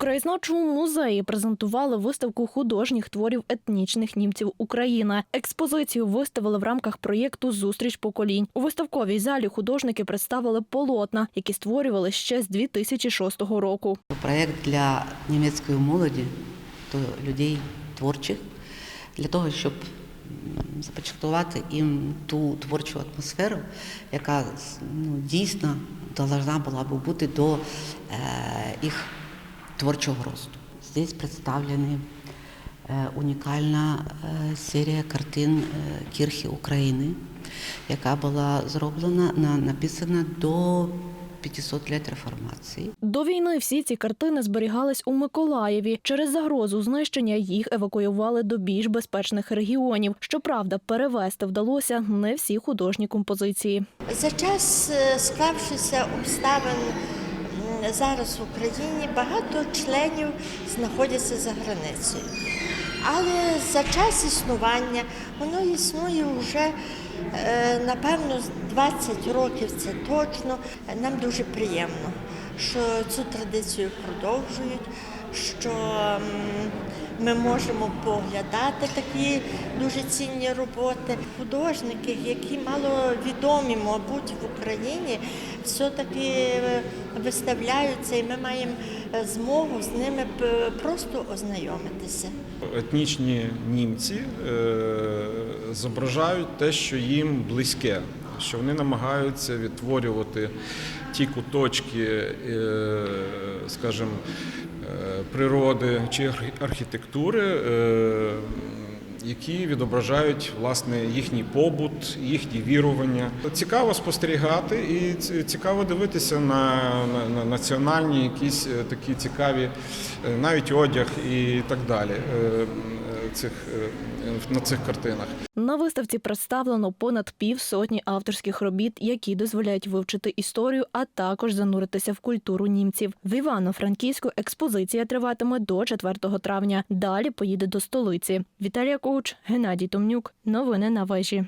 краєзнавчому музеї презентували виставку художніх творів етнічних німців України. Експозицію виставили в рамках проєкту Зустріч поколінь. У виставковій залі художники представили полотна, які створювали ще з 2006 року. Проєкт для німецької молоді, то людей творчих, для того, щоб започаткувати їм ту творчу атмосферу, яка ну, дійсно должна була б бути до е, їх творчого росту. Здесь представлені е, унікальна е, серія картин е, Кірхи України, яка була зроблена, на, написана до 500 літ реформації. До війни всі ці картини зберігались у Миколаєві. Через загрозу знищення їх евакуювали до більш безпечних регіонів. Щоправда, перевезти вдалося не всі художні композиції. За час е, склавшися обставин зараз в Україні багато членів знаходяться за границею. Але за час існування воно існує вже е, напевно 20 років. Це точно. Нам дуже приємно, що цю традицію продовжують, що ми можемо поглядати такі дуже цінні роботи. Художники, які мало відомі, мабуть, в Україні, все-таки е, виставляються, і ми маємо е, змогу з ними просто ознайомитися. етнічні німці е, зображають те, що їм близьке, що вони намагаються відтворювати ті куточки, е, скажімо, е, природи чи архітектури. е, які відображають власне їхній побут, їхні вірування. Цікаво спостерігати і цікаво дивитися на, на, на національні якісь такі цікаві, навіть одяг і так далі. Цих е, на цих картинах. На виставці представлено понад півсотні авторських робіт, які дозволяють вивчити історію, а також зануритися в культуру німців. В Івано-Франківську експозиція триватиме до 4 травня. Далі поїде до столиці. Віталія Коуч, Геннадій Томнюк. Новини на вежі.